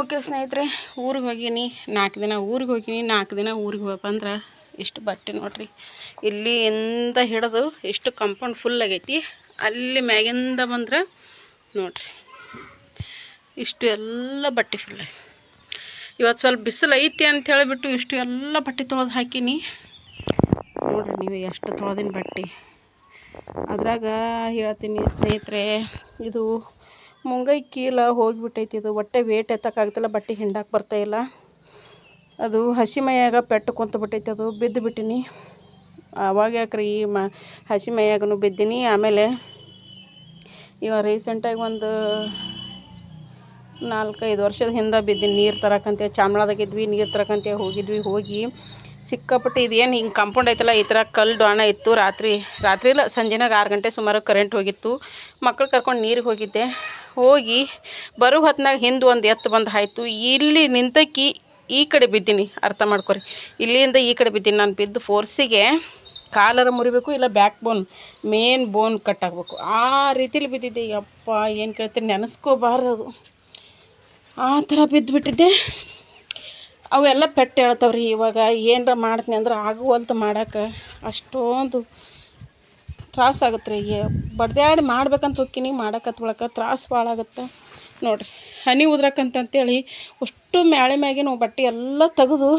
Okay ಸ್ನೇಹಿತರೆ, ಊರಿಗೆ ಹೋಗೀನಿ, ನಾಲ್ಕು ದಿನ ಊರಿಗೆ ಹೋಗೀನಿ, ನಾಲ್ಕು ದಿನ ಊರಿಗೆ ಹೋಗಪ್ಪ ಬಂದ್ರೆ ಇಷ್ಟು ಬಟ್ಟೆ ನೋಡ್ರಿ. ಇಲ್ಲಿ ಎಂತ ಹಿಡಿದು ಇಷ್ಟು ಕಂಪೌಂಡ್ ಫುಲ್ ಆಗೈತಿ. ಅಲ್ಲಿ ಮ್ಯಾಗಿಂದ ಬಂದ್ರೆ ನೋಡ್ರಿ, ಇಷ್ಟು ಎಲ್ಲ ಬಟ್ಟೆ ಫುಲ್ ಆಗೈತಿ ಇವತ್ತು ಸ್ವಲ್ಪ ಬಿಸಿಲು ಐತಿ ಅಂತ ಹೇಳಿಬಿಟ್ಟು ಇಷ್ಟು ಎಲ್ಲ ಬಟ್ಟೆ ತೊಳೆದು ಹಾಕೀನಿ. ನೋಡ್ರಿ ನೀವು ಎಷ್ಟು ತೊಳೆದಿನ ಬಟ್ಟೆ. ಅದ್ರಾಗ ಹೇಳ್ತೀನಿ ಸ್ನೇಹಿತರೆ, ಇದು ಮುಂಗೈ ಕೀಲ ಹೋಗಿಬಿಟ್ಟೈತಿ ಇದು. ಹೊಟ್ಟೆ ವೇಟ್ ಎತ್ತಕ್ಕಾಗ್ತಿಲ್ಲ, ಬಟ್ಟೆ ಹಿಂಡಕ್ಕೆ ಬರ್ತಾಯಿಲ್ಲ ಅದು ಹಸಿ ಮೈಯಾಗ ಪೆಟ್ಟು ಕುಂತು ಬಿಟ್ಟೈತಿ ಅದು, ಬಿದ್ದು ಬಿಟ್ಟಿನಿ. ಅವಾಗ ಯಾಕ್ರಿ ಈ ಮ ಹಸಿ ಮೈಯಾಗೂ ಬಿದ್ದೀನಿ. ಆಮೇಲೆ ಇವಾಗ ರೀಸೆಂಟಾಗಿ ಒಂದು ನಾಲ್ಕೈದು ವರ್ಷದ ಹಿಂದೆ ಬಿದ್ದೀನಿ. ನೀರು ತರಕಂತೆ ಚಾಮಳದಾಗಿದ್ವಿ ನೀರು ತರಕಂತೆ ಹೋಗಿದ್ವಿ, ಹೋಗಿ ಸಿಕ್ಕಾಪಟ್ಟೆ ಇದೇನು ಹಿಂಗೆ ಕಾಂಪೌಂಡ್ ಐತಲ್ಲ, ಈ ಥರ ಕಲ್ಲು ಡಾಣ ಇತ್ತು. ರಾತ್ರಿ ರಾತ್ರಿ ಇಲ್ಲ ಸಂಜೆನಾಗ ಆರು ಗಂಟೆ ಸುಮಾರು ಕರೆಂಟ್ ಹೋಗಿತ್ತು. ಮಕ್ಳು ಕರ್ಕೊಂಡು ನೀರಿಗೆ ಹೋಗಿದ್ದೆ. ಹೋಗಿ ಬರೋ ಹೊತ್ನಾಗ ಹಿಂದೆ ಒಂದು ಎತ್ತು ಬಂದು ಆಯ್ತು ಇಲ್ಲಿ ನಿಂತಕ್ಕಿ ಈ ಕಡೆ ಬಿದ್ದೀನಿ, ಅರ್ಥ ಮಾಡ್ಕೊರಿ. ಇಲ್ಲಿಂದ ಈ ಕಡೆ ಬಿದ್ದೀನಿ, ನಾನು ಬಿದ್ದು ಫೋರ್ಸಿಗೆ ಕಾಲರ ಮುರಿಬೇಕು ಇಲ್ಲ back bone main bone cut ಆಗಬೇಕು. ಆ ರೀತಿಲಿ ಬಿದ್ದಿದ್ದೆ ಅಪ್ಪ ಏನು ಕೇಳ್ತೀನಿ ನೆನೆಸ್ಕೋಬಾರ್ದು ಆ ಥರ ಬಿದ್ದುಬಿಟ್ಟಿದ್ದೆ ಅವೆಲ್ಲ ಪೆಟ್ಟು ಹೇಳ್ತಾವ್ರಿ ಇವಾಗ ಏನರ ಮಾಡ್ತೀನಿ ಅಂದ್ರೆ ಆಗುವಲ್ತು ಮಾಡಕ್ಕೆ ಅಷ್ಟೊಂದು ತ್ರಾಸ ಆಗುತ್ತೆ ರೀ ಬಡ್ದಾಡಿ ಮಾಡ್ಬೇಕಂತ ಹೋಕ್ಕಿನಿ ಮಾಡಕ್ಕೆ ಬಳಕ ತ್ರಾಸ ಭಾಳ ಆಗುತ್ತೆ. ನೋಡಿರಿ, ಹನಿ ಉದ್ರಕ್ಕಂತಂತೇಳಿ ಅಷ್ಟು ಮ್ಯಾಳೆ ಮ್ಯಾಗಿನ ಬಟ್ಟೆ ಎಲ್ಲ ತೆಗೆದು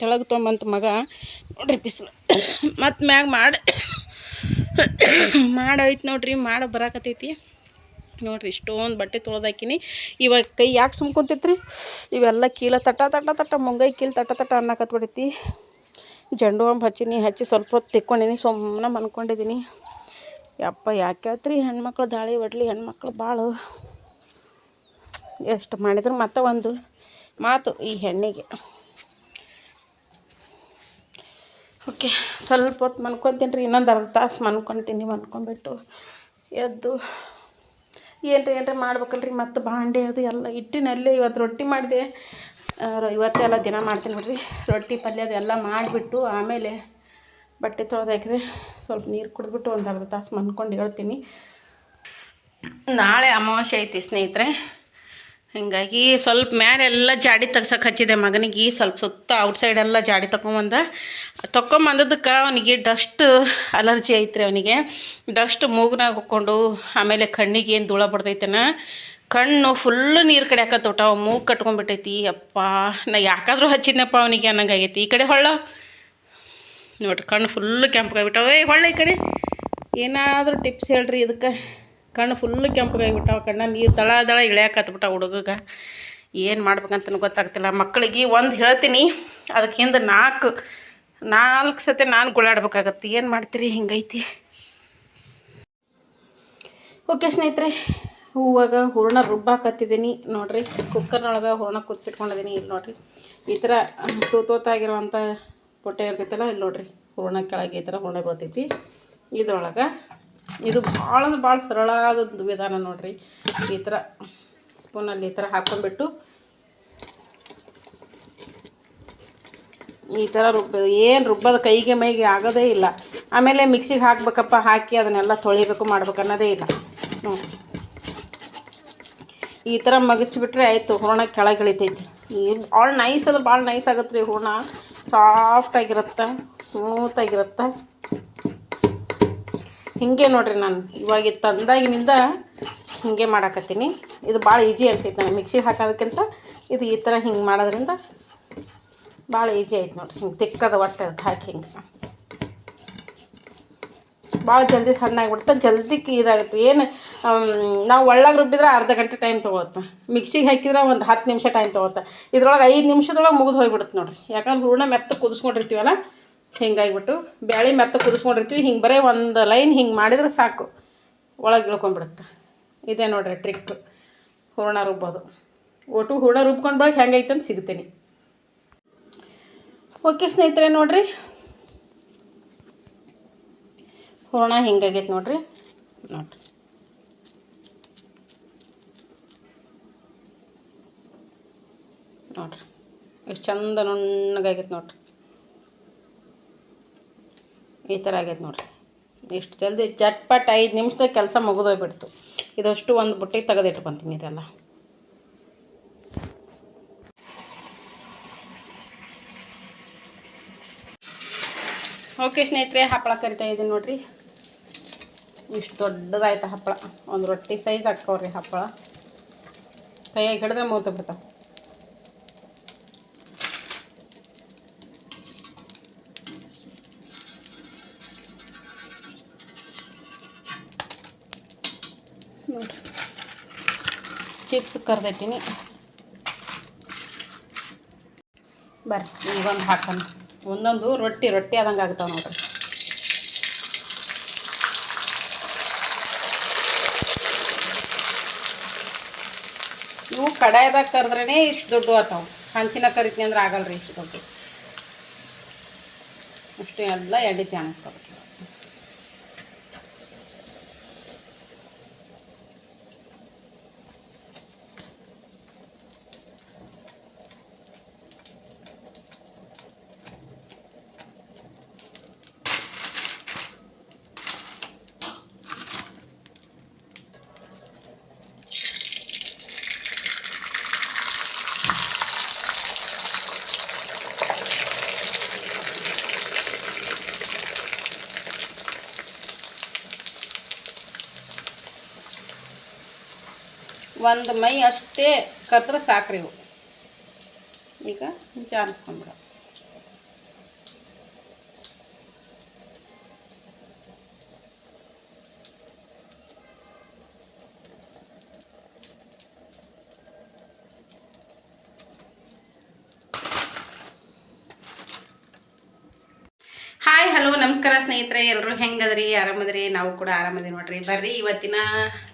ತೆಳಗೆ ತೊಗೊಂಬಂತ ಮಗ, ನೋಡ್ರಿ ಬಿಸಿಲು. ಮತ್ತು ಮ್ಯಾಗ ಮಾಡಿ ಮಾಡೋಯ್ತು ನೋಡಿರಿ, ಮಾಡಿ ಬರಾಕತ್ತೈತಿ. ನೋಡಿರಿ, ಇಷ್ಟೊಂದು ಬಟ್ಟೆ ತೊಳೆದಾಕಿನಿ. ಇವಾಗ ಕೈ ಯಾಕೆ ಸುಮ್ಕೊಂತೈತ್ರಿ? ಇವೆಲ್ಲ ಕೀಲ ತಟ್ಟ ತಟ ತಟ ಮುಂಗೈ ಕೀಲ್ ತಟ ತಟ ಅನ್ನಕತ್ಬಿಡೈತಿ. ಜಂಡು ಹಂಬ ಹಚ್ಚೀನಿ, ಹಚ್ಚಿ ಸ್ವಲ್ಪ ಹೊತ್ತು ತಿಕ್ಕೊಂಡೀನಿ ಸುಮ್ಮನೆ ಮನ್ಕೊಂಡಿದ್ದೀನಿ ಯಪ್ಪ, ಯಾಕೆ ಹೇಳ್ತ್ರಿ, ಹೆಣ್ಮಕ್ಳು ದಾಳಿ ಒಡ್ಲಿ, ಹೆಣ್ಮಕ್ಳು ಭಾಳ ಎಷ್ಟು ಮಾಡಿದ್ರು ಮತ್ತೆ ಒಂದು ಮಾತು ಈ ಹೆಣ್ಣಿಗೆ. ಓಕೆ, ಸ್ವಲ್ಪ ಹೊತ್ತು ಮನ್ಕೊತೀನಿ ರೀ, ಇನ್ನೊಂದು ಅರ್ಧ ತಾಸು ಮನ್ಕೊತೀನಿ ಮನ್ಕೊಂಬಿಟ್ಟು ಎದ್ದು. ಏನ್ರಿ ಏನ್ರಿ ಮಾಡ್ಬೇಕಲ್ರಿ, ಮತ್ತು ಬಾಂಡೆ ಅದು ಎಲ್ಲ ಹಿಟ್ಟಿನಲ್ಲೇ ಇವತ್ತು ರೊಟ್ಟಿ ಮಾಡಿದೆ. ಇವತ್ತೆಲ್ಲ ದಿನ ಮಾಡ್ತೀನಿ ನೋಡ್ರಿ. ರೊಟ್ಟಿ, ಪಲ್ಯ ಅದೆಲ್ಲ ಮಾಡಿಬಿಟ್ಟು ಆಮೇಲೆ ಬಟ್ಟೆ ತೊಳೆದು ಹಾಕಿದೆ. ಸ್ವಲ್ಪ ನೀರು ಕುಡಿದ್ಬಿಟ್ಟು ಒಂದು ಅರ್ಧ ತಾಸು ಮನ್ಕೊಂಡು ಹೇಳ್ತೀನಿ. ನಾಳೆ ಅಮಾವಾಸ್ಯೆ ಐತಿ ಸ್ನೇಹಿತರೆ. ಹೀಗಾಗಿ ಸ್ವಲ್ಪ ಮ್ಯಾಲೆಲ್ಲ ಜಾಡಿ ತೆಗ್ಸಕ್ಕೆ ಹಚ್ಚಿದೆ ಮಗನಿಗೆ. ಸ್ವಲ್ಪ ಸುತ್ತ ಔಟ್ಸೈಡ್ ಎಲ್ಲ ಜಾಡಿ ತೊಗೊಂಬಂದ ತೊಕೊಂಬಂದದಕ್ಕೆ ಅವನಿಗೆ ಡಸ್ಟ್ ಅಲರ್ಜಿ ಐತ್ರಿ ಅವನಿಗೆ. ಡಸ್ಟ್ ಮೂಗ್ನಾಗ ಹೊಕ್ಕೊಂಡು ಆಮೇಲೆ ಕಣ್ಣಿಗೆ ಏನು ಧೂಳ ಬಡ್ದೈತೆನ ಕಣ್ಣು ಫುಲ್ಲು ನೀರು ಕಡಿಯಾಕತ್ತೋಟ ಅವ ಮೂಗು ಕಟ್ಕೊಂಡ್ಬಿಟ್ಟೈತಿ. ಅಪ್ಪ, ನಾ ಯಾಕಾದ್ರೂ ಹಚ್ಚಿದ್ನಪ್ಪ ಅವನಿಗೆ ಅನ್ನಂಗಾಗೈತಿ. ಈ ಕಡೆ ಹೊಳ್ಳ. ನೋಡ್ರಿ, ಕಣ್ಣು ಫುಲ್ಲು ಕೆಂಪಗಾಗ್ಬಿಟ್ಟವ. ಏ ಹೊಳ್ಳ ಈ ಕಡೆ. ಏನಾದರೂ ಟಿಪ್ಸ್ ಹೇಳ್ರಿ ಇದಕ್ಕೆ. ಕಣ್ಣು ಫುಲ್ಲು ಕೆಂಪಗಾಗಿಬಿಟ್ಟಾವ. ಕಣ್ಣ ನೀರು ದಳ ದಳ ಇಳಿಯಾಕತ್ಬಿಟ್ಟ ಹುಡುಗಗೆ. ಏನು ಮಾಡ್ಬೇಕಂತನೂ ಗೊತ್ತಾಗ್ತಿಲ್ಲ. ಮಕ್ಕಳಿಗೆ ಒಂದು ಹೇಳ್ತೀನಿ. ಅದಕ್ಕಿಂತ ನಾಲ್ಕು ನಾಲ್ಕು ಸತಿ ನಾನು ಗುಳಾಡ್ಬೇಕಾಗತ್ತೆ. ಏನು ಮಾಡ್ತೀರಿ? ಹಿಂಗೈತಿ. ಓಕೆ ಸ್ನೇಹಿತರೆ ಹೂವಾಗ ಹೂರಣ ರುಬ್ಬಾಕತ್ತಿದ್ದೀನಿ ನೋಡಿರಿ, ಕುಕ್ಕರ್ನೊಳಗೆ ಹೂರ್ಣ ಕುದಿಸಿಟ್ಕೊಂಡಿದ್ದೀನಿ ಇಲ್ಲಿ ನೋಡಿರಿ, ಈ ಥರ ತೂತೋತಾಗಿರುವಂಥ ಪೊಟ್ಟೆ ಇರ್ತೈತಲ್ಲ ಇಲ್ಲಿ ನೋಡಿರಿ, ಹೂರ್ಣ ಕೆಳಗೆ ಈ ಥರ ಹೂರ್ಣ ಬೀಳ್ತೈತಿ ಇದ್ರೊಳಗೆ ಇದು ಭಾಳ ಅಂದ್ರೆ ಭಾಳ ಸರಳಾದ ವಿಧಾನ ನೋಡಿರಿ. ಈ ಥರ ಸ್ಪೂನಲ್ಲಿ ಈ ಥರ ಹಾಕ್ಕೊಂಡ್ಬಿಟ್ಟು ಈ ಥರ ರುಬ್ಬ, ಏನು ರುಬ್ಬದ ಕೈಗೆ ಮೈಗೆ ಆಗೋದೇ ಇಲ್ಲ. ಆಮೇಲೆ ಮಿಕ್ಸಿಗೆ ಹಾಕ್ಬೇಕಪ್ಪ, ಹಾಕಿ ಅದನ್ನೆಲ್ಲ ತೊಳಿಬೇಕು, ಮಾಡ್ಬೇಕು ಅನ್ನೋದೇ ಇಲ್ಲ. ನೋಡಿರಿ. ಈ ಥರ ಮಗಚ್ಬಿಟ್ರೆ ಆಯಿತು, ಹೂರ್ಣ ಕೆಳಗೆ ಇಳಿತೈತಿ ಈ ಭಾಳ ನೈಸ್ ಅಂದ್ರೆ ಭಾಳ ನೈಸ್ ಆಗುತ್ತೆ ರೀ ಹೂರ್ಣ ಸಾಫ್ಟಾಗಿರುತ್ತೆ ಸ್ಮೂತಾಗಿರುತ್ತೆ ಹಿಂಗೆ ನೋಡಿರಿ ನಾನು. ಇವಾಗ ತಂದಾಗಿನಿಂದ ಹೀಗೆ ಮಾಡಾಕತ್ತೀನಿ. ಇದು ಭಾಳ ಈಜಿ ಅನ್ಸೈತೆ ನಾನು ಮಿಕ್ಸಿಗೆ ಹಾಕೋದಕ್ಕಿಂತ ಇದು ಈ ಥರ ಹಿಂಗೆ ಮಾಡೋದ್ರಿಂದ ಭಾಳ ಈಜಿ ಆಯ್ತು ನೋಡಿರಿ. ಹಿಂಗೆ ತಿಕ್ಕದ ಒಟ್ಟು ಹಾಕಿ ಹಿಂಗೆ. ಭಾಳ ಜಲ್ದಿ ಸಣ್ಣ ಆಗಿಬಿಡುತ್ತೆ ಜಲ್ದಿ ಇದಾಗುತ್ತೆ. ಏನು ನಾವು ಒಳ್ಳಾಗ ರುಬ್ಬಿದ್ರೆ ಅರ್ಧ ಗಂಟೆ ಟೈಮ್ ತೊಗೊಳುತ್ತೆ ಮಿಕ್ಸಿಗೆ ಹಾಕಿದ್ರೆ ಒಂದು ಹತ್ತು ನಿಮಿಷ ಟೈಮ್ ತೊಗೊಳುತ್ತೆ ಇದ್ರೊಳಗೆ ಐದು ನಿಮಿಷದೊಳಗೆ ಮುಗಿದು ಹೋಗಿಬಿಡುತ್ತೆ ನೋಡಿರಿ. ಯಾಕಂದ್ರೆ ಹೂರ್ಣ ಮೆತ್ತ ಕುದಿಸ್ಕೊಂಡಿರ್ತೀವಲ್ಲ, ಹಿಂಗಾಗಿಬಿಟ್ಟು ಬ್ಯಾಳಿ ಮೆತ್ತ ಕುದಿಸ್ಕೊಂಡಿರ್ತೀವಿ. ಹಿಂಗೆ ಬರೀ ಒಂದು ಲೈನ್ ಹಿಂಗೆ ಮಾಡಿದ್ರೆ ಸಾಕು. ಒಳಗೆ ಇಳ್ಕೊಂಬಿಡುತ್ತೆ ಇದೇ ನೋಡಿರಿ ಟ್ರಿಕ್ ಹೂರ್ಣ ರುಬ್ಬೋದು. ಒಟ್ಟು ಹೂರ್ಣ ರುಬ್ಕೊಂಡು ಬಳಕೆ ಹೆಂಗೈತೆ ಅಂತ ಸಿಗ್ತೀನಿ. ಓಕೆ ಸ್ನೇಹಿತರೆ ನೋಡ್ರಿ ಹೂರ್ಣ ಹಿಂಗಾಗೈತೆ ನೋಡ್ರಿ? ನೋಡಿರಿ. ನೋಡ್ರಿ. ಎಷ್ಟು ಚಂದ ನುಣ್ಣಗಾಗೈತೆ ನೋಡ್ರಿ. ಈ ಥರ ಆಗೈತೆ ನೋಡ್ರಿ. ಎಷ್ಟು ಜಲ್ದಿ ಚಟ್ಪಟ್ ಐದು ನಿಮಿಷದಾಗ ಕೆಲಸ ಮುಗಿದೋಗ್ಬಿಡ್ತು. ಇದಷ್ಟು ಒಂದು ಬುಟ್ಟಿಗೆ ತೆಗೆದಿಟ್ಕೊತೀನಿ ಇದೆಲ್ಲ. ಓಕೆ ಸ್ನೇಹಿತರೆ, ಹಪ್ಪಳ ಕರಿತಾ ಇದ್ದೀನಿ ನೋಡಿರಿ. ಇಷ್ಟು ದೊಡ್ಡದಾಯ್ತು ಹಪ್ಪಳ. ಒಂದು ರೊಟ್ಟಿ ಸೈಜ್ ಹಾಕವ್ರಿ ಹಪ್ಪಳ. ಕೈಯಾಗಿ ಹಿಡಿದ್ರೆ ಮೂರ್ತ ಬಿಡ್ತಾವೆ. ನೋಡಿರಿ ಚಿಪ್ಸ್ ಕರೆದಿಟ್ಟಿನಿ. ಬರ್ರಿ ಈಗೊಂದು ಹಾಕೋಣ. ಒಂದೊಂದು ರೊಟ್ಟಿ ರೊಟ್ಟಿ ಆದಂಗೆ ಆಗ್ತಾವೆ ನೋಡ್ರಿ. ಇವು ಕಡಾಯದಾಗ ಕರೆದ್ರೇ ಇಷ್ಟು ದೊಡ್ಡ ಆತಾವ. ಹಂಚಿನ ಕರಿತೀನಿ ಅಂದ್ರೆ ಆಗಲ್ಲ ರೀ ಇಷ್ಟು ದೊಡ್ಡ. ಅಷ್ಟು ಎಲ್ಲ ಎಣ್ಣೆ ಚಾಣಿಸ್ಕೋಬೇಕು ಒಂದು ಮೈ ಅಷ್ಟೇ ಕತ್ರ ಸಾಕ್ರಿ ಇವು. ಈಗ ಮುಂಚೆ ಹಾಯ್ ಸ್ನೇಹಿತರೆ ಎಲ್ಲರೂ ಹೆಂಗದ್ರಿ? ಆರಾಮದ್ರಿ? ನಾವು ಕೂಡ ಆರಾಮದಿ ನೋಡ್ರಿ. ಬರ್ರಿ, ಇವತ್ತಿನ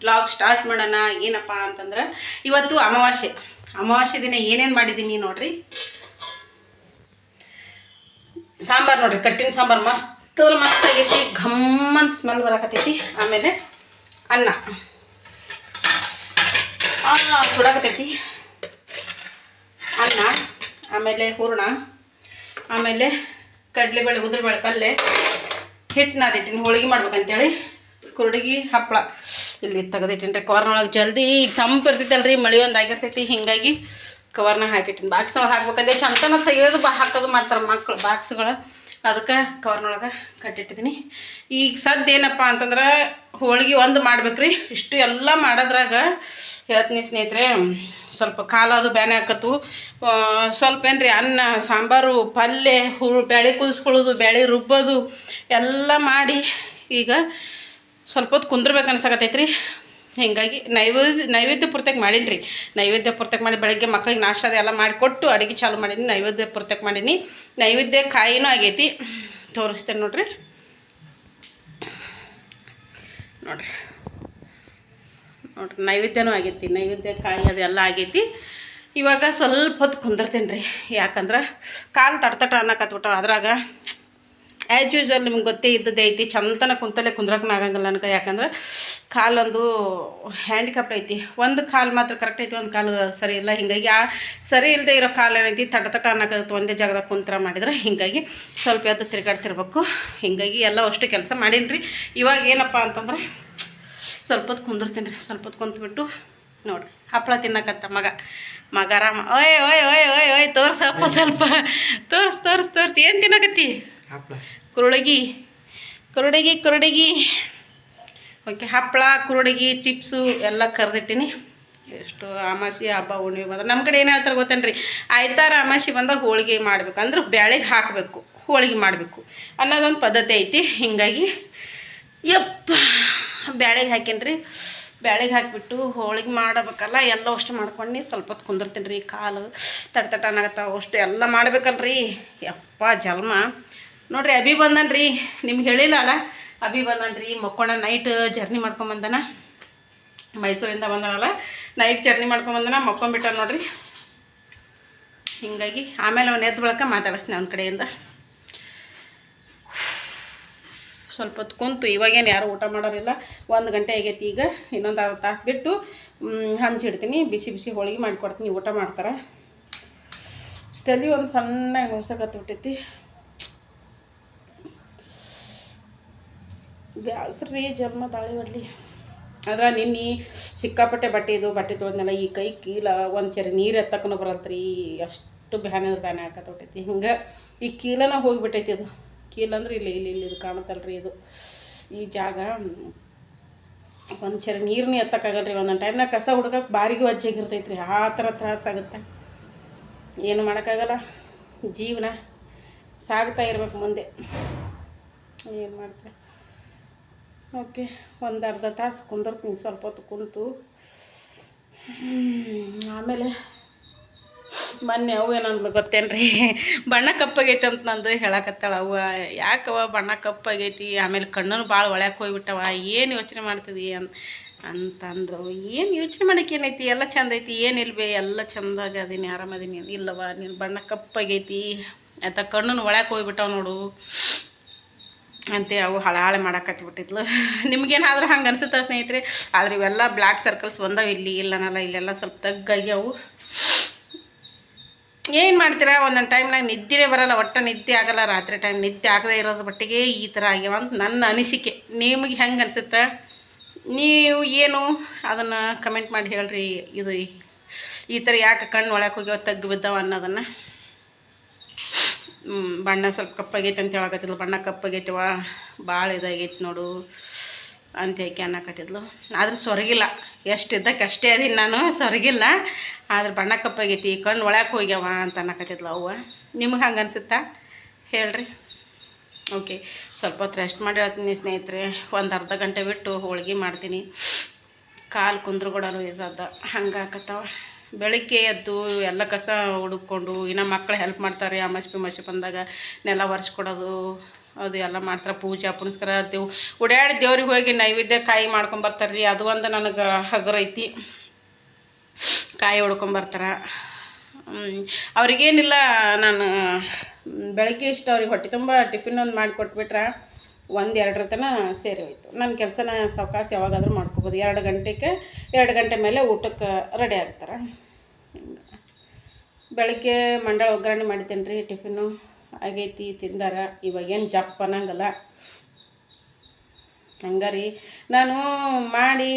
ಲಾಗ್ ಸ್ಟಾರ್ಟ್ ಮಾಡೋಣ. ಏನಪ್ಪ ಅಂತಂದ್ರೆ, ಇವತ್ತು ಅಮಾವಾಸ್ಯೆ. ಅಮಾವಾಸ್ಯೆ ದಿನ ಏನೇನು ಮಾಡಿದ್ದೀನಿ ನೋಡ್ರಿ? ಸಾಂಬಾರು ನೋಡ್ರಿ, ಕಟ್ಟಿನ ಸಾಂಬಾರು. ಮಸ್ತ್ ಮಸ್ತ್ ಆಗೈತಿ. ಘಮ್ಮನ್ ಸ್ಮೆಲ್ ಬರಕತ್ತೈತಿ. ಆಮೇಲೆ ಅನ್ನ. ಅನ್ನ ಸುಡಾಕತ್ತೈತಿ. ಅನ್ನ, ಆಮೇಲೆ ಹೂರ್ಣ, ಆಮೇಲೆ ಕಡಲೆಬೇಳೆ, ಉದ್ರಬೇಳೆ ಪಲ್ಯ ಹಿಟ್ಟು ನಾದಿಟ್ಟಿನಿ ಹೋಳಿಗೆ ಮಾಡ್ಬೇಕಂತೇಳಿ ಕುರುಡಿಗೆ ಹಪ್ಪಳ. ಇಲ್ಲಿ ತೆಗೆದಿಟ್ಟಿನಿ ರೀ ಕವರ್ನೊಳಗೆ ಜಲ್ದಿ ಈಗ ತಂಪು ರೀ ಮಳೆ ಒಂದು ಆಗಿರ್ತೈತಿ, ಹಿಂಗಾಗಿ ಕವರ್ನ ಹಾಕಿಟ್ಟಿನಿ. ಬಾಕ್ಸ್ನೊಳಗೆ ಹಾಕ್ಬೇಕಂದ್ರೆ ಚಂತನ ತೆಗೆಯೋದು ಬಾ ಹಾಕೋದು ಮಾಡ್ತಾರೆ ಮಕ್ಕಳು ಬಾಕ್ಸ್ಗಳು. ಅದಕ್ಕೆ ಕವರ್ನೊಳಗೆ ಕಟ್ಟಿಟ್ಟಿದ್ದೀನಿ ಈಗ ಸದ್ದು ಏನಪ್ಪ ಅಂತಂದ್ರೆ ಹೋಳಿಗೆ ಒಂದು ಮಾಡ್ಬೇಕ್ರಿ. ಇಷ್ಟು ಎಲ್ಲ ಮಾಡೋದ್ರಾಗ ಹೇಳ್ತೀನಿ ಸ್ನೇಹಿತರೆ, ಸ್ವಲ್ಪ ಕಾಲದು ಬ್ಯಾನೆ ಹಾಕತ್ತು ಸ್ವಲ್ಪ ಏನ್ರಿ ಅನ್ನ, ಸಾಂಬಾರು, ಪಲ್ಯ, ಹೂ ಬೆಳೆ ಕುದಿಸ್ಕೊಳ್ಳೋದು ಬೇಳೆ ರುಬ್ಬೋದು, ಎಲ್ಲ ಮಾಡಿ ಈಗ ಸ್ವಲ್ಪ ಹೊತ್ತು ಕುಂದ್ರಬೇಕು ಅನ್ಸಕತ್ತೈತ್ರಿ ಹೀಗಾಗಿ ನೈವೇದ್ಯ ನೈವೇದ್ಯ ಪೂರ್ತಕ್ಕೆ ಮಾಡೀನಿ ರೀ ನೈವೇದ್ಯ ಪೂರ್ತಕ್ಕೆ ಮಾಡಿ ಬೆಳಗ್ಗೆ ಮಕ್ಳಿಗೆ ನಾಷ್ಟ ಅದೆಲ್ಲ ಮಾಡಿಕೊಟ್ಟು ಅಡುಗೆ ಚಾಲು ಮಾಡೀನಿ, ನೈವೇದ್ಯ ಪೂರ್ತಕ್ಕೆ ಮಾಡೀನಿ. ನೈವೇದ್ಯ ಕಾಯಿನೂ ಆಗೈತಿ. ತೋರಿಸ್ತೇನೆ ನೋಡ್ರಿ. ನೋಡ್ರಿ. ನೋಡ್ರಿ, ನೈವೇದ್ಯನೂ ಆಗೈತಿ. ನೈವೇದ್ಯ, ಕಾಯಿ ಅದೆಲ್ಲ ಆಗೈತಿ. ಇವಾಗ ಸ್ವಲ್ಪ ಹೊತ್ತು ಕುಂದಿರ್ತೀನಿ ರೀ ಯಾಕಂದ್ರೆ ಕಾಲು ತಡ್ತಟ ಅನ್ನಕತ್ಬಿಟ್ಟು ಅದ್ರಾಗ. ಆ್ಯಸ್ ಯೂಶ್ವಲ್ ನಿಮ್ಗೆ ಗೊತ್ತೇ ಇದ್ದದ್ದೇ ಐತಿ, ಚಂದನ ಕುಂತಲ್ಲೇ ಕುಂದ್ರಕ್ಕೆ ಆಗಂಗಿಲ್ಲ ನನಗೆ. ಯಾಕಂದ್ರೆ ಕಾಲೊಂದು ಹ್ಯಾಂಡಿಕ್ಯಾಪ್ ಐತಿ. ಒಂದು ಕಾಲು ಮಾತ್ರ ಕರೆಕ್ಟ್ ಐತಿ, ಒಂದು ಕಾಲು ಸರಿ ಇಲ್ಲ. ಹಿಂಗಾಗಿ ಆ ಸರಿ ಇಲ್ಲದೆ ಇರೋ ಕಾಲು ಏನೈತಿ, ತಟ ತಟ ಅನ್ನೋಕ್ಕಾಗುತ್ತೆ ಒಂದೇ ಜಾಗದಾಗ ಕುಂತ್ರ ಮಾಡಿದ್ರೆ ಹಿಂಗಾಗಿ ಸ್ವಲ್ಪ ಯಾವುದು ತಿರುಗಾಡ್ತಿರ್ಬೇಕು. ಹಿಂಗಾಗಿ ಎಲ್ಲ ಅಷ್ಟು ಕೆಲಸ ಮಾಡೀನಿ ರೀ ಇವಾಗ ಏನಪ್ಪ ಅಂತಂದ್ರೆ ಸ್ವಲ್ಪ ಹೊತ್ತು ಕುಂದಿರ್ತೀನಿ ರೀ, ಸ್ವಲ್ಪ ಹೊತ್ತು ಕುಂತ್ಬಿಟ್ಟು ನೋಡಿರಿ. ಹಪ್ಪಳ ತಿನ್ನಕತ್ತ ಮಗ. ಮಗ ರಾಮ ಓಯ್ ಓಯ್ ಓಯ್ ಓಯ್ ಓಯ್, ತೋರ್ಸಪ್ಪ ಸ್ವಲ್ಪ. ತೋರ್ಸ್ ತೋರ್ಸ್ ತೋರ್ಸ್. ಏನು ತಿನ್ನಕತ್ತಿ? ಹಪ್ಪಳ ಕುರುಡಗಿ ಕುರುಡಗಿ ಕುರುಡಗಿ. ಓಕೆ ಹಪ್ಪಳ, ಕುರುಡಗಿ ಚಿಪ್ಸು ಎಲ್ಲ ಕರೆದಿಟ್ಟಿನಿ. ಎಷ್ಟು ಅಮಾಸಿ ಹಬ್ಬ ಹುಣ್ಣಿಮೆ ಬಂದ್ರೆ. ನಮ್ಮ ಕಡೆ ಏನು ಹೇಳ್ತಾರೆ ಗೊತ್ತೇನ್ರಿ? ಆಯ್ತಾರ ಅಮಾಸಿ ಬಂದಾಗ ಹೋಳಿಗೆ ಮಾಡಬೇಕು. ಅಂದ್ರೆ ಬ್ಯಾಳಿಗೆ ಹಾಕಬೇಕು, ಹೋಳಿಗೆ ಮಾಡಬೇಕು ಅನ್ನೋದೊಂದು ಪದ್ಧತಿ ಐತಿ. ಹಿಂಗಾಗಿ ಯಪ್ಪ, ಬ್ಯಾಳಿಗೆ ಹಾಕೇನ್ರಿ? ಬ್ಯಾಳಿಗೆ ಹಾಕಿಬಿಟ್ಟು ಹೋಳಿಗೆ ಮಾಡಬೇಕಲ್ಲ, ಎಲ್ಲ ಅಷ್ಟು ಮಾಡ್ಕೊಂಡು ಸ್ವಲ್ಪ ಹೊತ್ತು ಕುಂದಿರ್ತೀನಿ ರೀ ಕಾಲು ತಟ ತಟ ಅಷ್ಟು. ಎಲ್ಲ ಮಾಡ್ಬೇಕಲ್ರಿ. ಯಪ್ಪ ಜನ್ಮ ನೋಡ್ರಿ, ಅಭಿ ಬಂದನ್ರಿ ನಿಮ್ಗೆ ಹೇಳಿಲ್ಲ ಅಲ್ಲ? ಅಭಿ ಬಂದನ್ರಿ ಮಕ್ಕೋಣ ನೈಟ್ ಜರ್ನಿ ಮಾಡ್ಕೊಂಬಂದನ ಮೈಸೂರಿಂದ ಬಂದನಲ್ಲ. ನೈಟ್ ಜರ್ನಿ ಮಾಡ್ಕೊಂಬಂದನ ಮಕ್ಕೊಂಬಿಟ್ಟ ನೋಡ್ರಿ. ಹಿಂಗಾಗಿ ಆಮೇಲೆ ಅವ್ನು ಎದ್ದು ಬಳಕ ಮಾತಾಡಿಸ್ತೀನಿ ಅವ್ನ ಕಡೆಯಿಂದ. ಸ್ವಲ್ಪ ಹೊತ್ತು ಕುಂತು, ಇವಾಗೇನು ಯಾರು ಊಟ ಮಾಡೋರಿಲ್ಲ. ಒಂದು ಗಂಟೆ ಆಗೈತಿ ಈಗ. ಇನ್ನೊಂದು ಅರ್ಧ ತಾಸು ಬಿಟ್ಟು ಹಂಚಿಡ್ತೀನಿ ಬಿಸಿ ಬಿಸಿ ಹೋಳಿಗೆ ಮಾಡಿಕೊಡ್ತೀನಿ. ಊಟ ಮಾಡ್ತಾರೆ. ತಲೆ ಒಂದು ಸಣ್ಣಗೆ ನುಸಕತ್ಬಿಟ್ಟೈತಿ ಬ್ಯಾಸ್ರಿ ಜನ್ಮ ತಾಳಿ ಹೊಡ್ಲಿ ಆದ್ರೆ ನಿನ್ನೆ ಸಿಕ್ಕಾಪಟ್ಟೆ ಬಟ್ಟೆ ಇದು, ಬಟ್ಟೆ ತೊಳೆದ್ನಲ್ಲ, ಈ ಕೈ ಕೀಲ, ಒಂದು ಚರಿ ನೀರು ಎತ್ತಕ್ಕೂ ಬರಲ್ತ್ರಿ, ಅಷ್ಟು ಬ್ಯಾನೆ ಬ್ಯಾನೆ ಹಾಕತ್ತೊಟ್ಟೈತಿ ಹಿಂಗೆ ಈ ಕೀಲನ ಹೋಗಿಬಿಟ್ಟೈತಿ ಅದು. ಕೀಲಂದ್ರೆ ಇಲ್ಲಿ ಇಲ್ಲಿ ಇಲ್ಲಿ ಇದು ಕಾಣುತ್ತಲ್ರಿ ಇದು. ಈ ಜಾಗ, ಒಂದು ಚರಿ ನೀರನ್ನ ಎತ್ತಕ್ಕಾಗಲ್ಲ ರೀ ಒಂದೊಂದು ಟೈಮ್ನಾಗ ಕಸ ಹುಡ್ಕಕ್ಕೆ ಬಾರಿಗೆ ವಜ್ಜಾಗಿರ್ತೈತೆ ರೀ ಆ ಥರ ತ್ರಾಸಾಗುತ್ತೆ ಏನು ಮಾಡೋಕ್ಕಾಗಲ್ಲ. ಜೀವನ ಸಾಗ್ತಾ ಇರ್ಬೇಕು ಮುಂದೆ. ಏನು ಮಾಡ್ತಾರೆ? ಓಕೆ, ಒಂದು ಅರ್ಧ ತಾಸು ಕುಂದಿರ್ತೀನಿ, ಸ್ವಲ್ಪ ಹೊತ್ತು ಕುಂತು. ಆಮೇಲೆ ಮೊನ್ನೆ ಅವು ಏನಂದ್ಲು ಗೊತ್ತೇನ್ರಿ? ಬಣ್ಣ ಕಪ್ಪಾಗೈತೆ ಅಂತ ನಂದು ಹೇಳಕತ್ತಾಳ. ಅವ ಯಾಕವ ಬಣ್ಣ ಕಪ್ಪಾಗೈತಿ? ಆಮೇಲೆ ಕಣ್ಣನ್ನು ಭಾಳ ಒಳ್ಯಾಕೆ ಹೋಗ್ಬಿಟ್ಟವ. ಏನು ಯೋಚನೆ ಮಾಡ್ತಿದಿ ಅಂತ ಅಂತಂದ್ರು. ಏನು ಯೋಚನೆ ಮಾಡಕ್ಕೆ ಏನೈತಿ? ಎಲ್ಲ ಚಂದ ಐತಿ, ಏನು ಇಲ್ವೇ? ಎಲ್ಲ ಚಂದಾಗ ಅದೀನಿ ಆರಾಮದೀನಿ ಇಲ್ಲವ ನೀನು ಬಣ್ಣ ಕಪ್ಪಾಗೈತಿ. ಅಂತ ಕಣ್ಣನ್ನು ಒಳ್ಯಾಕೆ ಹೋಗ್ಬಿಟ್ಟವ ನೋಡು. ಅಂತೆ ಅವು ಹಳಾಳೆ ಮಾಡಾಕತ್ಬಿಟ್ಟಿದ್ಲು. ನಿಮಗೇನಾದ್ರೂ ಹಂಗೆ ಅನಿಸುತ್ತಾ ಸ್ನೇಹಿತರೆ? ಆದ್ರೆ ಇವೆಲ್ಲ ಬ್ಲ್ಯಾಕ್ ಸರ್ಕಲ್ಸ್ ಬಂದವು ಇಲ್ಲಿ, ಇಲ್ಲನಲ್ಲ, ಇಲ್ಲೆಲ್ಲ ಸ್ವಲ್ಪ ತಗ್ಗಾಗ್ಯವು ಏನು ಮಾಡ್ತೀರಾ? ಒಂದೊಂದು ಟೈಮ್ನಾಗ ನಿದ್ದೆನೇ ಬರಲ್ಲ, ಒಟ್ಟು ನಿದ್ದೆ ಆಗಲ್ಲ, ರಾತ್ರಿ ಟೈಮ್ ನಿದ್ದೆ ಆಗದೆ ಇರೋದು ಬಟ್ಟಿಗೆ ಈ ಥರ ಆಗ್ಯಾವ ಅಂತ ನನ್ನ ಅನಿಸಿಕೆ. ನಿಮಗೆ ಹೆಂಗೆ ಅನಿಸುತ್ತೆ? ನೀವು ಏನು? ಅದನ್ನು ಕಮೆಂಟ್ ಮಾಡಿ ಹೇಳ್ರಿ, ಇದು ಈ ಥರ ಯಾಕೆ ಕಣ್ಣು ಒಳಗೆ ಹೋಗ್ಯಾವ, ತಗ್ಗು ಬಿದ್ದಾವ ಅನ್ನೋದನ್ನು. ಬಣ್ಣ ಸ್ವಲ್ಪ ಕಪ್ಪಾಗೈತೆ ಅಂತ ಹೇಳಕತ್ತಿದ್ಲು. ಬಣ್ಣ ಕಪ್ಪಾಗೈತಿವ ಭಾಳ ಇದಾಗೈತೆ ನೋಡು ಅಂತ ಹೇಳಿ ಅನ್ನಕತ್ತಿದ್ಲು. ಆದ್ರೆ ಸೊರಗಿಲ್ಲ. ಎಷ್ಟು ಇದ್ದಕ್ಕೆ ಅಷ್ಟೇ ಅದೀನಿ ನಾನು, ಸೊರಗಿಲ್ಲ. ಆದ್ರೆ ಬಣ್ಣ ಕಪ್ಪಾಗೈತಿ ಕಣ್ಣು ಒಳಗೆ ಹೋಗ್ಯಾವ ಅಂತ ಅನ್ನಕತ್ತಿದ್ಲು ಅವ್ವ. ನಿಮ್ಗೆ ಹಂಗೆ ಅನ್ಸುತ್ತಾ? ಹೇಳ್ರಿ. ಓಕೆ, ಸ್ವಲ್ಪ ಹೊತ್ತು ರೆಸ್ಟ್ ಮಾಡಿ ಹೇಳ್ತೀನಿ ಸ್ನೇಹಿತರೆ. ಒಂದು ಅರ್ಧ ಗಂಟೆ ಬಿಟ್ಟು ಹೋಳ್ಗೆ ಮಾಡ್ತೀನಿ. ಕಾಲು ಕುಂದ್ರು ಕೂಡ ಇಸದ ಹಂಗೆ ಆಕತ್ತವ. ಬೆಳಿಗ್ಗೆ ಎದ್ದು ಎಲ್ಲ ಕಸ ಹುಡುಕೊಂಡು ಇನ್ನು ಮಕ್ಳು ಹೆಲ್ಪ್ ಮಾಡ್ತಾರೆ ಅಮಸ್ಪಿ ಮಶಿ ಬಂದಾಗ ನೆಲ ಒರೆಸ್ಕೊಡೋದು, ಅದು ಎಲ್ಲ ಮಾಡ್ತಾರೆ, ಪೂಜೆ ಪುನಸ್ಕಾರ ದೇವ್ ಓಡಾಡಿ ದೇವ್ರಿಗೆ ಹೋಗಿ ನೈವೇದ್ಯ ಕಾಯಿ ಮಾಡ್ಕೊಂಬರ್ತಾರೆ ರೀ ಅದು ಒಂದು ನನಗೆ ಹಗರೈತಿ ಕಾಯಿ ಹೊಡ್ಕೊಂಬರ್ತಾರೆ ಅವ್ರಿಗೇನಿಲ್ಲ, ನಾನು ಬೆಳಗ್ಗೆ ಇಷ್ಟು ಅವ್ರಿಗೆ ಹೊಟ್ಟೆ ತುಂಬ ಟಿಫಿನ್ ಒಂದು ಮಾಡಿಕೊಟ್ಬಿಟ್ರೆ ಒಂದು ಎರಡರ ತನ ಸೇರಿ ಹೋಯ್ತು. ನನ್ನ ಕೆಲಸನ ಸಾವಕಾಶ ಯಾವಾಗಾದರೂ ಮಾಡ್ಕೊಬೋದು. ಎರಡು ಗಂಟೆಗೆ, ಎರಡು ಗಂಟೆ ಮೇಲೆ ಊಟಕ್ಕೆ ರೆಡಿ ಆಗ್ತಾರೆ. ಬೆಳಗ್ಗೆ ಮಂಡಳ ಒಗ್ಗರಣೆ ಮಾಡಿದ್ದೇನೆ ರೀ ಟಿಫಿನ್ನು ಆಗೈತಿ, ತಿಂದಾರ. ಇವಾಗೇನು ಜಪ್ ಅನ್ನಂಗಲ್ಲ. ಹಂಗಾರಿ. ನಾನು ಮಾಡಿ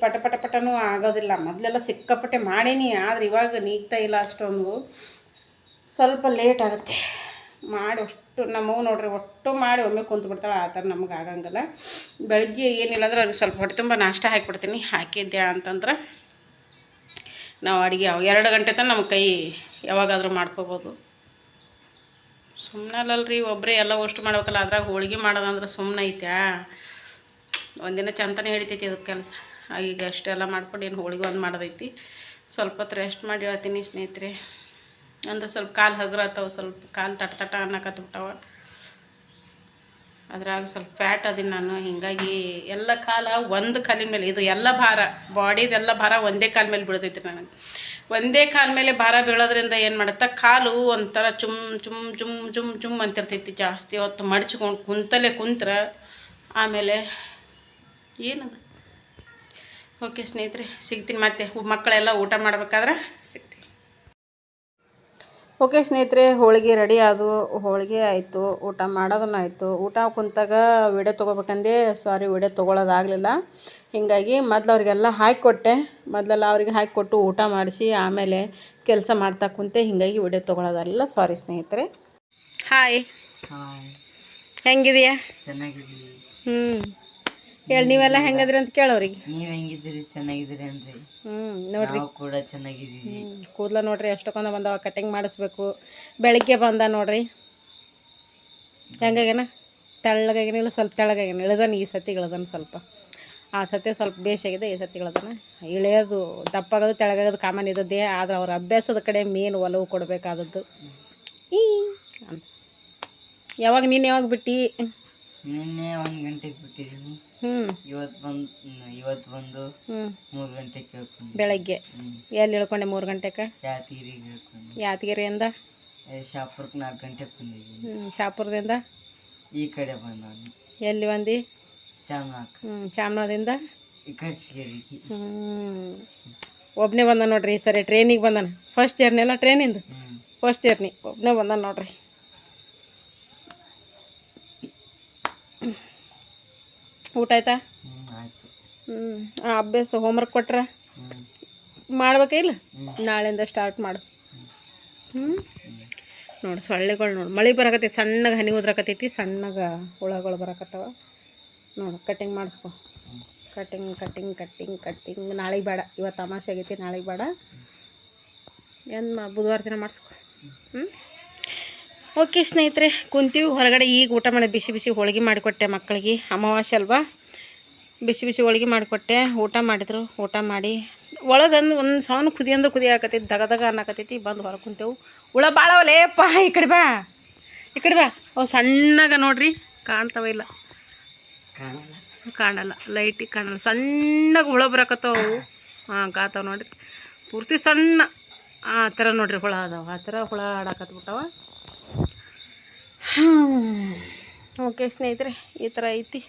ಪಟ ಪಟ ಪಟನೂ ಆಗೋದಿಲ್ಲ. ಮೊದಲೆಲ್ಲ ಸಿಕ್ಕಾಪಟ್ಟೆ ಮಾಡೀನಿ, ಆದ್ರೆ ಇವಾಗ ನೀಗ್ತಾ ಇಲ್ಲ ಅಷ್ಟೊಂದು. ಸ್ವಲ್ಪ ಲೇಟ್ ಆಗುತ್ತೆ. ಮಾಡಿ ಅಷ್ಟು ನಮ್ಮವು ನೋಡ್ರಿ, ಒಟ್ಟು ಮಾಡಿ ಒಮ್ಮೆ ಕುಂತು ಬಿಡ್ತಾಳೆ, ಆ ಥರ ನಮಗೆ ಆಗಂಗಿಲ್ಲ. ಬೆಳಗ್ಗೆ ಏನಿಲ್ಲ ಅಂದ್ರೆ ಅವ್ರಿಗೆ ಸ್ವಲ್ಪ ಹೊಟ್ಟೆ ತುಂಬ ನಾಷ್ಟ ಹಾಕಿಬಿಡ್ತೀನಿ. ಹಾಕಿದ್ದೆ ಅಂತಂದ್ರೆ ನಾವು ಅಡುಗೆ ಎರಡು ಗಂಟೆ ತನಕ ನಮ್ಮ ಕೈ ಯಾವಾಗಾದರೂ ಮಾಡ್ಕೋಬೋದು. ಸುಮ್ಮನೆ ಅಲ್ಲಲ್ರಿ ಒಬ್ಬರೇ ಎಲ್ಲ ಅಷ್ಟು ಮಾಡ್ಬೇಕಲ್ಲ, ಅದ್ರಾಗ ಹೋಳಿಗೆ ಮಾಡೋದಂದ್ರೆ ಸುಮ್ಮನೆ ಐತ್ಯಾ? ಒಂದಿನ ಚಂತನೇ ಹಿಡಿತೈತಿ ಅದು ಕೆಲಸ. ಈಗ ಅಷ್ಟೆಲ್ಲ ಮಾಡ್ಕೊಂಡು ಏನು ಹೋಳಿಗೆ ಒಂದು ಮಾಡೋದೈತಿ. ಸ್ವಲ್ಪ ಹೊತ್ತು ರೆಸ್ಟ್ ಮಾಡಿ ಹೇಳ್ತೀನಿ ಸ್ನೇಹಿತರೆ. ಅಂದ್ರೆ ಸ್ವಲ್ಪ ಕಾಲು ಹಗುರತ್ತವ ಸ್ವಲ್ಪ ಕಾಲು ತಟ ತಟ ಅನ್ನಕತ್ಬಿಟ್ಟವ ಅದ್ರಾಗ ಸ್ವಲ್ಪ ಫ್ಯಾಟ್ ಅದೀನಿ ನಾನು. ಹೀಗಾಗಿ ಎಲ್ಲ ಕಾಲ ಒಂದು ಕಾಲಿನ ಮೇಲೆ, ಇದು ಎಲ್ಲ ಭಾರ ಬಾಡಿದೆಲ್ಲ ಭಾರ ಒಂದೇ ಕಾಲ ಮೇಲೆ ಬೀಳ್ತೈತಿ ನನಗೆ. ಒಂದೇ ಕಾಲ ಮೇಲೆ ಭಾರ ಬೀಳೋದ್ರಿಂದ ಏನು ಮಾಡುತ್ತೆ, ಕಾಲು ಒಂಥರ ಚುಮ್ ಚುಮ್ ಚುಮ್ ಚುಮ್ ಚುಮ್ ಅಂತಿರ್ತೈತಿ ಜಾಸ್ತಿ. ಹೊತ್ತು ಮಡಚ್ಕೊಂಡು ಕುಂತಲೇ ಕುಂತ್ರ, ಆಮೇಲೆ ಏನದು? ಓಕೆ ಸ್ನೇಹಿತರೆ, ಸಿಗ್ತೀನಿ ಮತ್ತೆ. ಮಕ್ಕಳೆಲ್ಲ ಊಟ ಮಾಡ್ಬೇಕಾದ್ರೆ ಸಿಗ್ತೀನಿ. ಓಕೆ ಸ್ನೇಹಿತರೆ ಹೋಳಿಗೆ ರೆಡಿ ಆದವು. ಹೋಳಿಗೆ ಆಯಿತು ಊಟ ಮಾಡೋದನ್ನ ಆಯಿತು. ಊಟ ಕುಂತಾಗ ವಿಡಿಯೋ ತೊಗೋಬೇಕಂದೆ ಸಾರಿ ವಿಡಿಯೋ ತೊಗೊಳೋದಾಗಲಿಲ್ಲ. ಹೀಗಾಗಿ ಮೊದಲು ಅವರಿಗೆಲ್ಲ ಹಾಕಿಕೊಟ್ಟೆ ಮೊದಲೆಲ್ಲ ಅವ್ರಿಗೆ ಹಾಕಿಕೊಟ್ಟು ಊಟ ಮಾಡಿಸಿ ಆಮೇಲೆ ಕೆಲಸ ಮಾಡ್ತಾ ಕುಂತೆ ಹೀಗಾಗಿ ವಿಡಿಯೋ ತೊಗೊಳೋದಾಗಲಿಲ್ಲ ಸಾರಿ ಸ್ನೇಹಿತರೆ. ಹಾಯ್ ಹಾಯ್ ಹೆಂಗಿದೆಯಾ? ಹ್ಞೂ ಹೇಳಿ ನೀವೆಲ್ಲ ಹೆಂಗದ್ರಿ ಅಂತ ಕೇಳೋರಿಗೆ. ನೀವ್ ಹೆಂಗಿದ್ದೀರಿ? ಚೆನ್ನಾಗಿದ್ದೀರಿ ಅನ್ರಿ. ಹ್ಞೂ ನೋಡ್ರಿ. ನಾವು ಕೂಡ ಚೆನ್ನಾಗಿದ್ದೀವಿ. ಕೂದಲ ನೋಡ್ರಿ ಎಷ್ಟಕ್ಕೊಂದ ಬಂದವ ಕಟಿಂಗ್ ಮಾಡಿಸ್ಬೇಕು. ಬೆಳಿಗ್ಗೆ ಬಂದ ನೋಡ್ರಿ. ಹೆಂಗಾಗೇನ ತೆಳ್ಳಗಾಗಿನಿಲ್ಲ ಸ್ವಲ್ಪ ತೆಳ್ಳಗಾಗ್ಯಾನ? ಇಳ್ದಾನ ಈ ಸತಿ ಇಳ್ದಾನ ಸ್ವಲ್ಪ. ಆ ಸತಿ ಸ್ವಲ್ಪ ಬೇಸಾಗಿದೆ ಈ ಸತಿ ಇಳ್ದಾನ. ಇಳಿಯೋದು ದಪ್ಪಾಗೋದು ತೆಳಗಾಗೋದು ಕಾಮನ್ ಇದ್ದದ್ದೇ ಆದ್ರೆ ಅವ್ರ ಅಭ್ಯಾಸದ ಕಡೆ ಮೇನ್ ಒಲವು ಕೊಡಬೇಕಾದದ್ದು. ಈ ಯಾವಾಗ ನೀನು ಯಾವಾಗ ಬಿಟ್ಟು? ನಿನ್ನೆ ಒಂದು ಗಂಟೆಗೆ ಬಿಟ್ಟಿದ್ದೀನಿ ಹ್ಞೂ ಇವತ್ತು ಬಂದು ಇವತ್ತು ಬಂದು ಮೂರು ಗಂಟೆಗೆ ಕೇಳ್ಕೊಂಡು. ಬೆಳಗ್ಗೆ. ಎಲ್ಲಿ ಇಳ್ಕೊಂಡೆ ಮೂರು ಗಂಟೆಗೆ ಯಾತಿಗಿರಿಗೆ ಹೇಳ್ಕೊಂಡು ಯಾದಗಿರಿಯಿಂದ? ಶಾಪುರ್ಗೆ ನಾಲ್ಕು ಗಂಟೆಗೆ ಬಂದಿದ್ದೀನಿ. ಹ್ಞೂ ಶಾಪುರದಿಂದ? ಈ ಕಡೆ ಬಂದವನು. ಎಲ್ಲಿ ಬಂದು? ಚಾಮನಾಕ್ ಹ್ಞೂ ಈ ಹ್ಞೂ ಒಬ್ಬನೇ ಬಂದ ನೋಡ್ರಿ ಈ ಸರಿ ಟ್ರೈನಿಗೆ ಬಂದಾನ. ಫಸ್ಟ್ ಜರ್ನಿ ಎಲ್ಲ ಟ್ರೈನಿಂದು? ಫಸ್ಟ್ ಜರ್ನಿ ಒಬ್ಬನೇ ಬಂದಾನ ನೋಡ್ರಿ. ಊಟ ಆಯ್ತಾ? ಹ್ಞೂ ಆ ಅಭ್ಯಾಸ ಹೋಮ್ವರ್ಕ್ ಕೊಟ್ರ? ಮಾಡ್ಬೇಕಾ ಇಲ್ಲ? ನಾಳೆಯಿಂದ ಸ್ಟಾರ್ಟ್ ಮಾಡು. ಹ್ಞೂ ನೋಡಿ ಸೊಳ್ಳೆಗಳು ನೋಡಿ. ಮಳೆ ಬರಕತ್ತೈತಿ ಸಣ್ಣಗೆ ಹನಿ ಉದ್ರಕತ್ತೈತಿ ಸಣ್ಣಗೆ ಹುಳಗಳು ಬರಕತ್ತವ. ನೋಡು ಕಟ್ಟಿಂಗ್ ಮಾಡಿಸ್ಕೊ. ಕಟ್ಟಿಂಗ್ ಕಟ್ಟಿಂಗ್ ಕಟ್ಟಿಂಗ್ ಕಟ್ಟಿಂಗ್ ನಾಳೆಗೆ ಬೇಡ. ಇವತ್ತು ತಮಾಷೆ ಆಗೈತಿ ನಾಳೆಗೆ ಬೇಡ. ಏನು ಮಾ ಬುಧವಾರ ದಿನ ಮಾಡಿಸ್ಕೊ. ಹ್ಞೂ ಓಕೆ ಸ್ನೇಹಿತರೆ, ಕುಂತೀವಿ. ಹೊರಗಡೆ ಈಗ ಊಟ ಮಾಡಿ ಬಿಸಿ ಬಿಸಿ ಹೋಳಿಗೆ ಮಾಡಿಕೊಟ್ಟೆ ಮಕ್ಕಳಿಗೆ. ಅಮಾವಾಸ್ಯೆ ಅಲ್ವಾ? ಬಿಸಿ ಬಿಸಿ ಹೋಳಿಗೆ ಮಾಡಿಕೊಟ್ಟೆ. ಊಟ ಮಾಡಿದ್ರು. ಊಟ ಮಾಡಿ ಒಳಗಂದು ಒಂದು ಸೌನ್ ಕುದಿ ಅಂದ್ರೆ ಕುದಿ ಹಾಕತೈತಿ ದಗ ದಗ ಅನ್ನಕತೈತಿ ಬಂದು ಹೊರಗೆ ಕುಂತೇವು. ಹುಳ ಅವಲೇಪ್ಪ ಈ ಕಡೆ ಬಾ. ಈ ಕಡೆ ಬಾ. ಅವು ಸಣ್ಣಗ ನೋಡ್ರಿ. ಕಾಣ್ತಾವ ಇಲ್ಲ. ಕಾಣಲ್ಲ. ಕಾಣಲ್ಲ ಲೈಟಿಗೆ ಕಾಣಲ್ಲ. ಸಣ್ಣಗೆ ಹುಳ ಬರಕತ್ತವು ಹಾಂ, ಕಾತಾವ ನೋಡ್ರಿ. ಪೂರ್ತಿ ಸಣ್ಣ. ಆ ಥರ ನೋಡ್ರಿ ಹುಳ ಅದಾವ. ಆ ಥರ ಹುಳ ಆಡಕತ್ಬಿಟ್ಟವ. ಓಕೆ ಸ್ನೇಹಿತರೆ ಈ ಥರ ಐತಿ.